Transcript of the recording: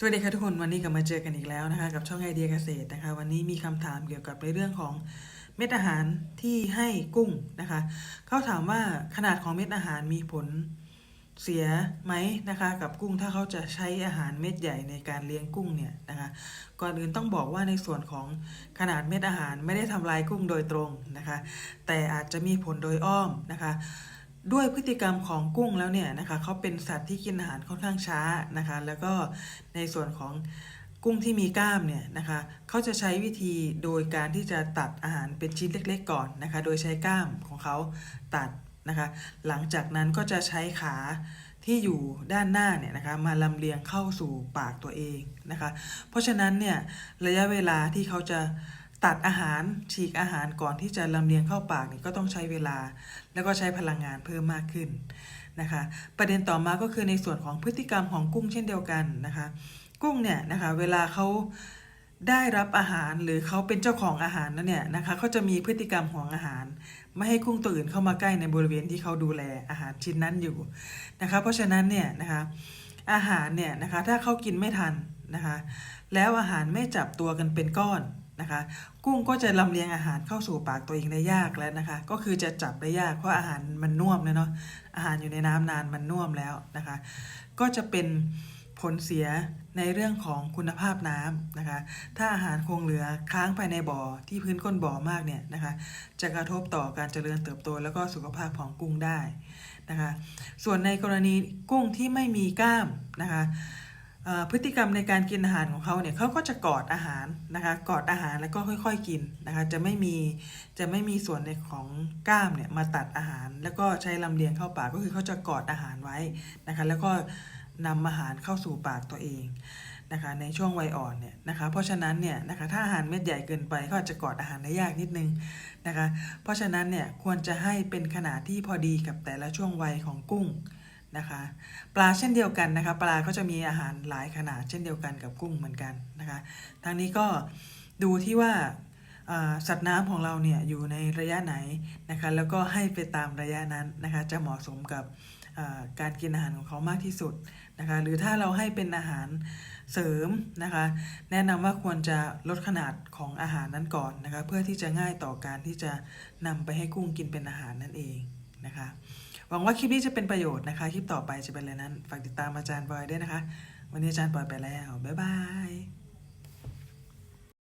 สวัสดีค่ะทุกคนวันนี้กลับมาเจอกันอีกแล้วนะคะกับช่องไอเดียเกษตรนะคะ วันนี้มีคำถามเกี่ยวกับในเรื่องของเม็ดอาหารที่ให้กุ้งนะคะเขาถามว่าขนาดของเม็ดอาหารมีผลเสียไหมนะคะกับกุ้งถ้าเขาจะใช้อาหารเม็ดใหญ่ในการเลี้ยงกุ้งเนี่ยนะคะก่อนอื่นต้องบอกว่าในส่วนของขนาดเม็ดอาหารไม่ได้ทำลายกุ้งโดยตรงนะคะ แต่อาจจะมีผลโดยอ้อมนะคะ ด้วยพฤติกรรมของกุ้งแล้วเนี่ยนะคะเขาเป็นสัตว์ที่กินอาหารค่อนข้างช้านะคะ แล้วก็ในส่วนของกุ้งที่มีกล้ามเนี่ยนะคะเขาจะใช้วิธีโดยการที่จะตัดอาหารเป็นชิ้นเล็ก ๆ ก่อนนะคะ โดยใช้กล้ามของเขาตัดนะคะ หลังจากนั้นก็จะใช้ขาที่อยู่ด้านหน้าเนี่ยนะคะมาลำเลียงเข้าสู่ปากตัวเองนะคะ เพราะฉะนั้นเนี่ยระยะเวลาที่เขาจะ ตัดอาหารฉีกอาหารก่อนที่จะลำเลียงเข้าปากนี่ก็ต้องใช้เวลา แล้วก็ใช้พลังงานเพิ่มมากขึ้นนะคะ ประเด็นต่อมาก็คือในส่วนของพฤติกรรมของกุ้งเช่นเดียวกันนะคะ กุ้งเนี่ยนะคะเวลาเขาได้รับอาหารหรือเขาเป็นเจ้าของอาหารนั้นเนี่ยนะคะเขาจะมีพฤติกรรมของอาหาร ไม่ให้กุ้งตัวอื่นเข้ามาใกล้ในบริเวณที่เขาดูแลอาหารชิ้นนั้นอยู่นะคะเพราะฉะนั้นเนี่ยนะคะอาหารเนี่ยนะคะถ้าเขากินไม่ทันนะคะแล้วอาหารไม่จับตัวกันเป็นก้อน นะคะ กุ้งก็จะลำเลียงอาหารเข้าสู่ปากตัวเองได้ยากแล้วนะคะ ก็คือจะจับได้ยากเพราะอาหารมันน่วมแล้วเนาะอาหารอยู่ในน้ำนานมันน่วมแล้วนะคะ ก็จะเป็นผลเสียในเรื่องของคุณภาพน้ำนะคะ ถ้าอาหารคงเหลือค้างภายในบ่อที่พื้นก้นบ่อมากเนี่ยนะคะ จะกระทบต่อการเจริญเติบโต แล้วก็สุขภาพของกุ้งได้นะคะ ส่วนในกรณีกุ้งที่ไม่มีกล้ามนะคะ พฤติกรรมในการกินอาหารของเขาเนี่ยเขาก็จะกอดอาหารนะคะกอดอาหารแล้วก็ค่อยๆกินนะคะจะไม่มีจะไม่มีส่วนในของกล้ามเนี่ยมาตัดอาหาร แล้วก็ใช้ลำเลียงเข้าปากก็คือเขาจะกอดอาหารไว้นะคะแล้วก็นำอาหารเข้าสู่ปากตัวเองนะคะในช่วงวัยอ่อนเนี่ยนะคะเพราะฉะนั้นเนี่ยนะคะถ้าอาหารเม็ดใหญ่เกินไปก็อาจจะกอดอาหารได้ยากนิดนึงนะคะเพราะฉะนั้นเนี่ยควรจะให้เป็นขนาดที่พอดีกับแต่ละช่วงวัยของกุ้ง นะคะปลาเช่นเดียวกันนะคะ ปลาก็จะมีอาหารหลายขนาดเช่นเดียวกันกับกุ้งเหมือนกันนะคะทางนี้ก็ดูที่ว่าสัตว์น้ำของเราเนี่ยอยู่ในระยะไหนนะคะแล้วก็ให้ไปตามระยะนั้นนะคะจะเหมาะสมกับการกินอาหารของเขามากที่สุดนะคะหรือถ้าเราให้เป็นอาหารเสริมนะคะแนะนำว่าควรจะลดขนาดของอาหารนั้นก่อนนะคะเพื่อที่จะง่ายต่อการที่จะนำไปให้กุ้งกินเป็นอาหารนั่นเอง นะคะหวังว่าคลิปนี้จะเป็นประโยชน์นะคะ คลิปต่อไปจะเป็นอะไรนั้น ฝากติดตามอาจารย์บอยด้วยนะคะ วันนี้อาจารย์ปล่อยไปแล้ว บ๊ายบาย